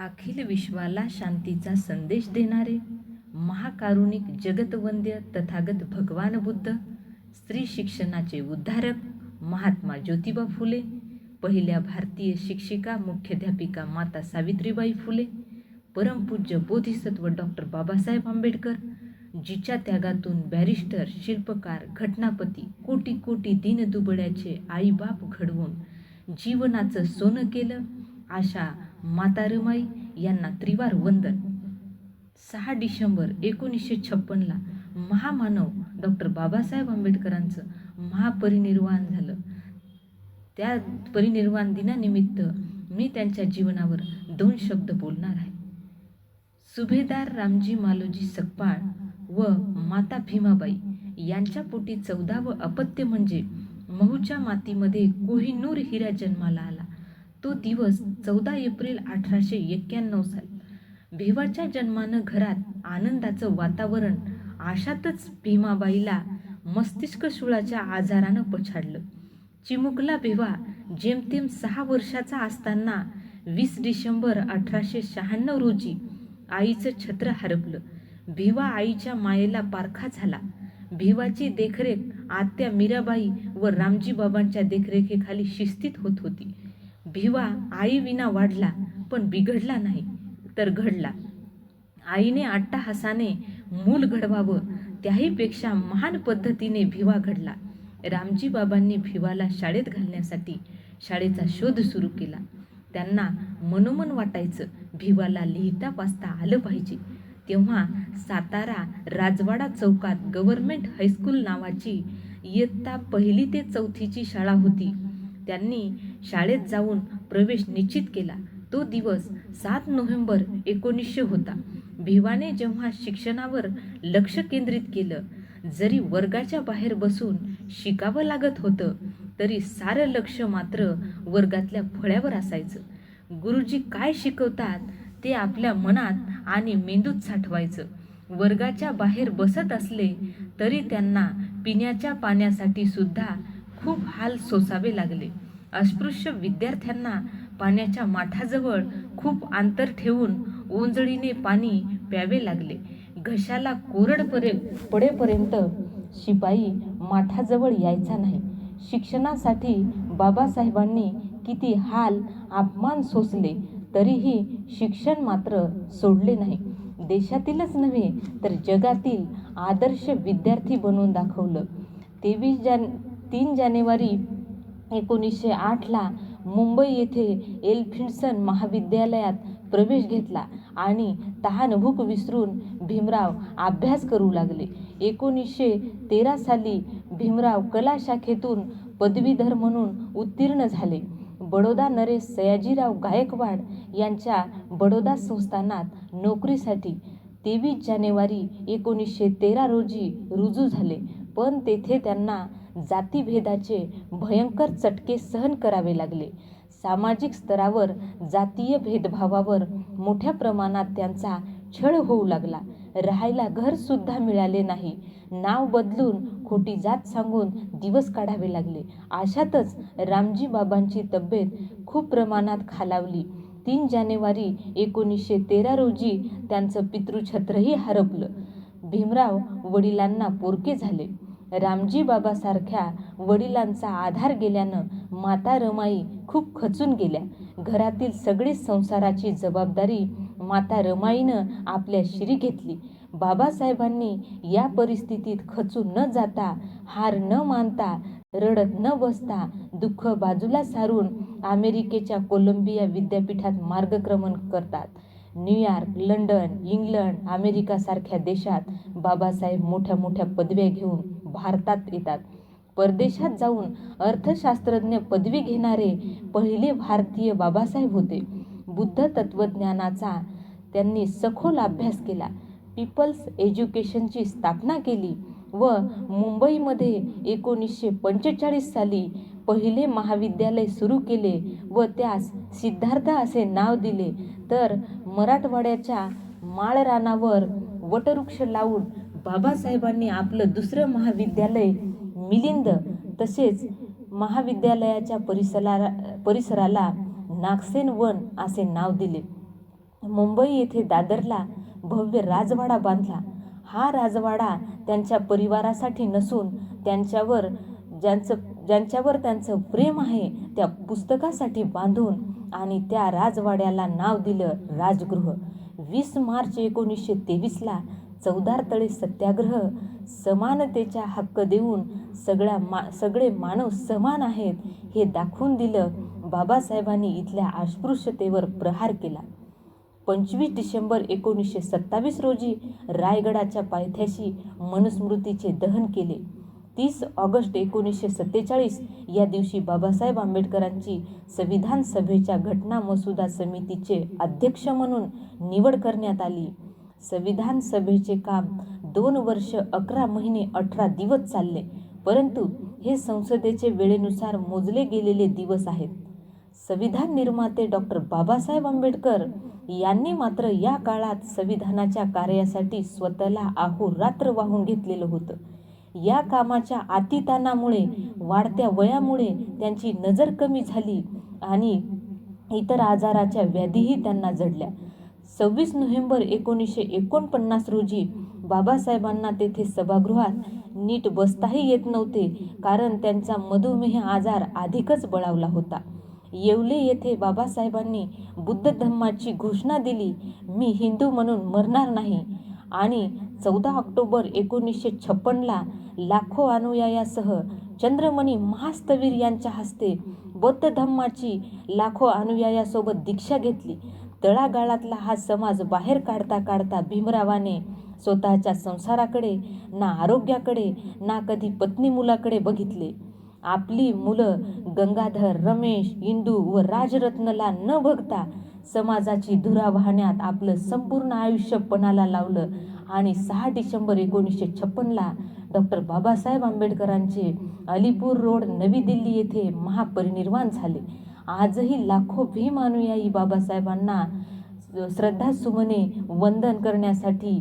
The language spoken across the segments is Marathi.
अखिल विश्वाला शांतीचा संदेश देणारे महाकारुणिक जगतवंद्य तथागत भगवान बुद्ध स्त्री शिक्षणाचे उद्धारक महात्मा ज्योतिबा फुले पहिल्या भारतीय शिक्षिका मुख्याध्यापिका माता सावित्रीबाई फुले परमपूज्य बोधिसत्व डॉक्टर बाबासाहेब आंबेडकर जिच्या त्यागातून बॅरिस्टर शिल्पकार घटनापती कोटी कोटी दीनदुबळ्याचे आईबाप घडवून जीवनाचं सोनं केलं अशा माता रमाई यांना त्रिवार वंदन. सहा डिसेंबर एकोणीसशे छप्पनला महामानव डॉक्टर बाबासाहेब आंबेडकरांचं महापरिनिर्वाण झालं. त्या परिनिर्वाण दिनानिमित्त मी त्यांच्या जीवनावर दोन शब्द बोलणार आहे. सुभेदार रामजी मालोजी सकपाळ व माता भीमाबाई यांच्या पोटी चौदावं अपत्य म्हणजे महूच्या मातीमध्ये कोहिनूर हिरा जन्माला आला. तो दिवस चौदा एप्रिल अठराशे एक्क्याण्णव साल. भिवाच्या जन्मानं घरात आनंदाचं वातावरण आशातच भीमाबाईला मस्तिष्क शुळाच्या आजारानं पछाडलं. चिमुकला भिवा जेमतेम सहा वर्षाचा असताना वीस डिसेंबर अठराशे शहाण्णव रोजी आईचं छत्र हरपलं. भिवा आईच्या मायेला पारखा झाला. भिवाची देखरेख आत्या मीराबाई व रामजी बाबांच्या देखरेखीखाली शिस्तीत होत होती. भिवा आईविना वाढला पण बिघडला नाही तर घडला. आईने अट्टाहासाने मूल घडवावं त्याहीपेक्षा महान पद्धतीने भिवा घडला. रामजी बाबांनी भिवाला शाळेत घालण्यासाठी शाळेचा शोध सुरू केला. त्यांना मनोमन वाटायचं भिवाला लिहिता वाचता आलं पाहिजे. तेव्हा सातारा राजवाडा चौकात गव्हर्मेंट हायस्कूल नावाची इयत्ता पहिली ते चौथीची शाळा होती. त्यांनी शाळेत जाऊन प्रवेश निश्चित केला. तो दिवस सात नोव्हेंबर एकोणीसशे होता. भिवाने जेव्हा शिक्षणावर लक्ष केंद्रित केलं जरी वर्गाच्या बाहेर बसून शिकावं लागत होतं तरी सारं लक्ष मात्र वर्गातल्या फळ्यावर असायचं. गुरुजी काय शिकवतात ते आपल्या मनात आणि मेंदूत साठवायचं. वर्गाच्या बाहेर बसत असले तरी त्यांना पिण्याच्या पाण्यासाठी सुद्धा खूप हाल सोसावे लागले. अस्पृश्य विद्यार्थ्यांना पाण्याच्या माठाजवळ खूप अंतर ठेवून ओंजळीने पाणी प्यावे लागले. घशाला कोरड परे पडेपर्यंत शिपाई माठाजवळ यायचा नाही. शिक्षणासाठी बाबासाहेबांनी किती हाल अपमान सोसले तरीही शिक्षण मात्र सोडले नाही. देशातीलच नव्हे तर जगातील आदर्श विद्यार्थी बनवून दाखवलं. तेवीस जान तीन जानेवारी एकोणीसशे आठला मुंबई येथे एल्फिन्सन महाविद्यालयात प्रवेश घेतला आणि तहानभूक विसरून भीमराव अभ्यास करू लागले. एकोणीसशे तेरा साली भीमराव कला शाखेतून पदवीधर म्हणून उत्तीर्ण झाले. बडोदा नरेश सयाजीराव गायकवाड यांच्या बडोदा संस्थानात नोकरीसाठी तेवीस जानेवारी एकोणीसशे तेरा रोजी रुजू झाले. पण तेथे त्यांना जातीभेदाचे भयंकर चटके सहन करावे लागले. सामाजिक स्तरावर जातीय भेदभावावर मोठ्या प्रमाणात त्यांचा छळ होऊ लागला. राहायला घरसुद्धा मिळाले नाही. नाव बदलून खोटी जात सांगून दिवस काढावे लागले. अशातच रामजी बाबांची तब्येत खूप प्रमाणात खालावली. तीन जानेवारी एकोणीसशे तेरा रोजी त्यांचं पितृछत्रही हरपलं. भीमराव वडिलांना पोरके झाले. रामजी बाबासारख्या वडिलांचा आधार गेल्यानं माता रमाई खूप खचून गेल्या. घरातील सगळी संसाराची जबाबदारी माता रमाईनं आपल्या शिरी घेतली. बाबासाहेबांनी या परिस्थितीत खचून न जाता हार न मानता रडत न बसता दुःख बाजूला सारून अमेरिकेच्या कोलंबिया विद्यापीठात मार्गक्रमण करतात. न्यूयॉर्क लंडन इंग्लंड अमेरिकासारख्या देशात बाबासाहेब मोठ्या मोठ्या पदव्या घेऊन भारतात येतात. परदेशात जाऊन अर्थशास्त्रज्ञ पदवी घेणारे पहिले भारतीय बाबासाहेब होते. बुद्ध तत्त्वज्ञानाचा त्यांनी सखोल अभ्यास केला. पीपल्स एज्युकेशनची स्थापना केली व मुंबईमध्ये एकोणीसशे पंचेचाळीस साली पहिले महाविद्यालय सुरू केले व त्यास सिद्धार्थ असे नाव दिले. तर मराठवाड्याच्या माळरानावर वटवृक्ष लावून बाबासाहेबांनी आपलं दुसरं महाविद्यालय मिलिंद तसेच महाविद्यालयाच्या परिसराला परिसराला नागसेन वन असे नाव दिले. मुंबई येथे दादरला भव्य राजवाडा बांधला. हा राजवाडा त्यांच्या परिवारासाठी नसून त्यांच्यावर ज्यांचं ज्यांच्यावर त्यांचं प्रेम आहे त्या पुस्तकासाठी बांधून आणि त्या राजवाड्याला नाव दिलं राजगृह. वीस मार्च एकोणीसशे तेवीसला चौदार तळे सत्याग्रह समानतेचा हक्क देऊन सगळ्या मा सगळे मानव समान आहेत हे दाखवून दिलं बाबासाहेबांनी इथल्या अस्पृश्यतेवर प्रहार केला. पंचवीस डिसेंबर एकोणीसशे सत्तावीस रोजी रायगडाच्या पायथ्याशी मनुस्मृतीचे दहन केले. तीस ऑगस्ट एकोणीसशे सत्तेचाळीस या दिवशी बाबासाहेब आंबेडकरांची संविधान सभेच्या घटना मसुदा समितीचे अध्यक्ष म्हणून निवड करण्यात आली. संविधान सभेचे काम दोन वर्ष अकरा महिने अठरा दिवस चालले. परंतु हे संसदेचे वेळेनुसार मोजले गेलेले दिवस आहेत. संविधान निर्माते डॉक्टर बाबासाहेब आंबेडकर यांनी मात्र या काळात संविधानाच्या कार्यासाठी स्वतःला अहोरात्र वाहून घेतलेलं होतं. या कामाच्या अतितानामुळे वाढत्या वयामुळे त्यांची नजर कमी झाली आणि इतर आजाराच्या व्याधीही त्यांना जडल्या. सव्वीस नोव्हेंबर एकोणीसशे एकोणपन्नास रोजी बाबासाहेबांना तेथे सभागृहात नीट बसताही येत नव्हते कारण त्यांचा मधुमेह आजार अधिकच बळावला होता. येवले येथे बाबासाहेबांनी बुद्ध धम्माची घोषणा दिली मी हिंदू म्हणून मरणार नाही. आणि चौदा ऑक्टोबर एकोणीसशे छप्पनला लाखो अनुयायासह चंद्रमणी महास्तवीर यांच्या हस्ते बौद्ध धम्माची लाखो अनुयायासोबत दीक्षा घेतली. तळागाळातला हा समाज बाहेर काढता काढता भीमरावाने स्वतःच्या संसाराकडे ना आरोग्याकडे ना कधी पत्नी मुलाकडे बघितले. आपली मुलं गंगाधर रमेश इंदू व राजरत्नला न बघता समाजाची धुरा वाहण्यात आपलं संपूर्ण आयुष्य पणाला लावलं आणि सहा डिसेंबर एकोणीसशे छप्पनला डॉक्टर बाबासाहेब आंबेडकरांचे अलीपूर रोड नवी दिल्ली येथे महापरिनिर्वाण झाले. आजही लाखो भीम अनुयायी बाबासाहेबांना. श्रद्धासुमने वंदन करण्यासाठी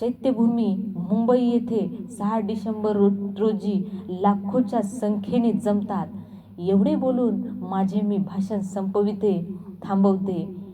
चैत्यभूमी मुंबई येथे सहा डिसेंबर रो रोजी लाखोच्या संख्येने जमतात. एवढे बोलून माझे मी भाषण संपविते थांबवते.